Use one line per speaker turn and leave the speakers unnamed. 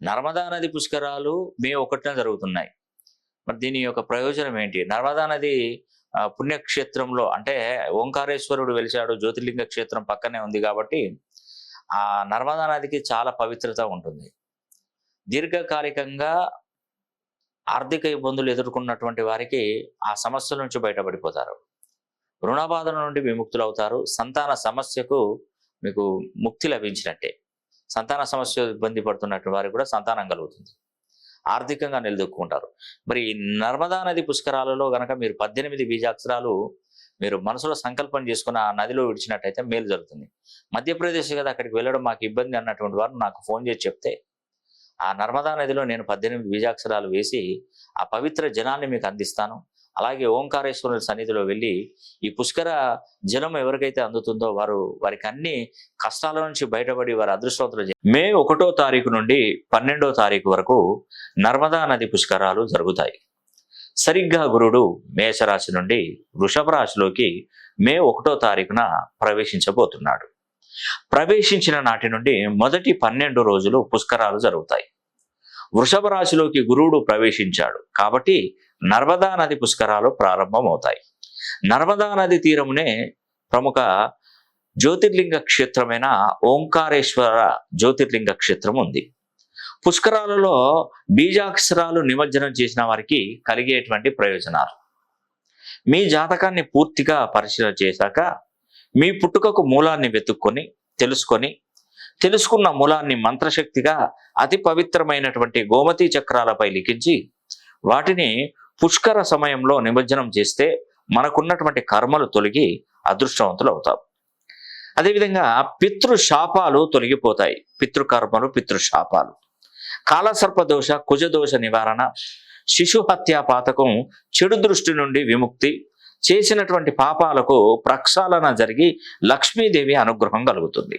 నర్మదా నది పుష్కరాలు మే ఒకటిన జరుగుతున్నాయి. మరి దీని యొక్క ప్రయోజనం ఏంటి? నర్మదా నది పుణ్యక్షేత్రంలో అంటే ఓంకారేశ్వరుడు వెలిశాడు జ్యోతిర్లింగ క్షేత్రం పక్కనే ఉంది కాబట్టి ఆ నర్మదా నదికి చాలా పవిత్రత ఉంటుంది. దీర్ఘకాలికంగా ఆర్థిక ఇబ్బందులు ఎదుర్కొన్నటువంటి వారికి ఆ సమస్యల నుంచి బయటపడిపోతారు. రుణబాధల నుండి విముక్తులు అవుతారు సంతాన సమస్యకు మీకు ముక్తి లభించినట్టే. సంతాన సమస్య ఇబ్బంది పడుతున్నటువంటి వారికి కూడా సంతానం కలుగుతుంది. ఆర్థికంగా నిలదొక్కుంటారు మరి ఈ నర్మదా నది పుష్కరాలలో గనక మీరు పద్దెనిమిది బీజాక్షరాలు మీరు మనసులో సంకల్పం చేసుకుని ఆ నదిలో విడిచినట్టయితే మేలు జరుగుతుంది. మధ్యప్రదేశ్ కదా అక్కడికి వెళ్ళడం మాకు ఇబ్బంది అన్నటువంటి వారు నాకు ఫోన్ చేసి చెప్తే ఆ నర్మదా నదిలో నేను పద్దెనిమిది బీజాక్షరాలు వేసి ఆ పవిత్ర జనాన్ని మీకు అందిస్తాను. అలాగే ఓంకారేశ్వరుని సన్నిధిలో వెళ్ళి ఈ పుష్కర జలం ఎవరికైతే అందుతుందో వారు వారికి అన్ని కష్టాల నుంచి బయటపడి వారి అదృష్టవంతులు మే ఒకటో తారీఖు నుండి పన్నెండో తారీఖు వరకు నర్మదా నది పుష్కరాలు జరుగుతాయి. సరిగ్గా గురుడు మేషరాశి నుండి వృషభ రాశిలోకి మే ఒకటో తారీఖున ప్రవేశించబోతున్నాడు. ప్రవేశించిన నాటి నుండి మొదటి పన్నెండు రోజులు పుష్కరాలు జరుగుతాయి. వృషభ రాశిలోకి గురువుడు ప్రవేశించాడు. కాబట్టి నర్మదా నది పుష్కరాలు ప్రారంభమవుతాయి. నర్మదా నది తీరమునే ప్రముఖ జ్యోతిర్లింగ క్షేత్రమైన ఓంకారేశ్వర జ్యోతిర్లింగ క్షేత్రం ఉంది. పుష్కరాలలో బీజాక్షరాలు నిమజ్జనం చేసిన వారికి కలిగేటువంటి ప్రయోజనాలు. మీ జాతకాన్ని పూర్తిగా పరిశీలన చేశాక మీ పుట్టుకకు మూలాన్ని వెతుక్కొని తెలుసుకొని తెలుసుకున్న మూలాన్ని మంత్రశక్తిగా అతి పవిత్రమైనటువంటి గోమతి చక్రాలపై లిఖించి వాటిని పుష్కర సమయంలో నిమజ్జనం చేస్తే మనకున్నటువంటి కర్మలు తొలగి అదృష్టవంతులు అవుతాం. అదేవిధంగా పితృశాపాలు తొలగిపోతాయి. పితృకర్మలు పితృశాపాలు. కాలసర్పదోష కుజదోష నివారణ శిశు హత్యా పాతకం చెడు దృష్టి నుండి విముక్తి చేసినటువంటి పాపాలకు ప్రక్షాళన జరిగి లక్ష్మీదేవి అనుగ్రహం కలుగుతుంది.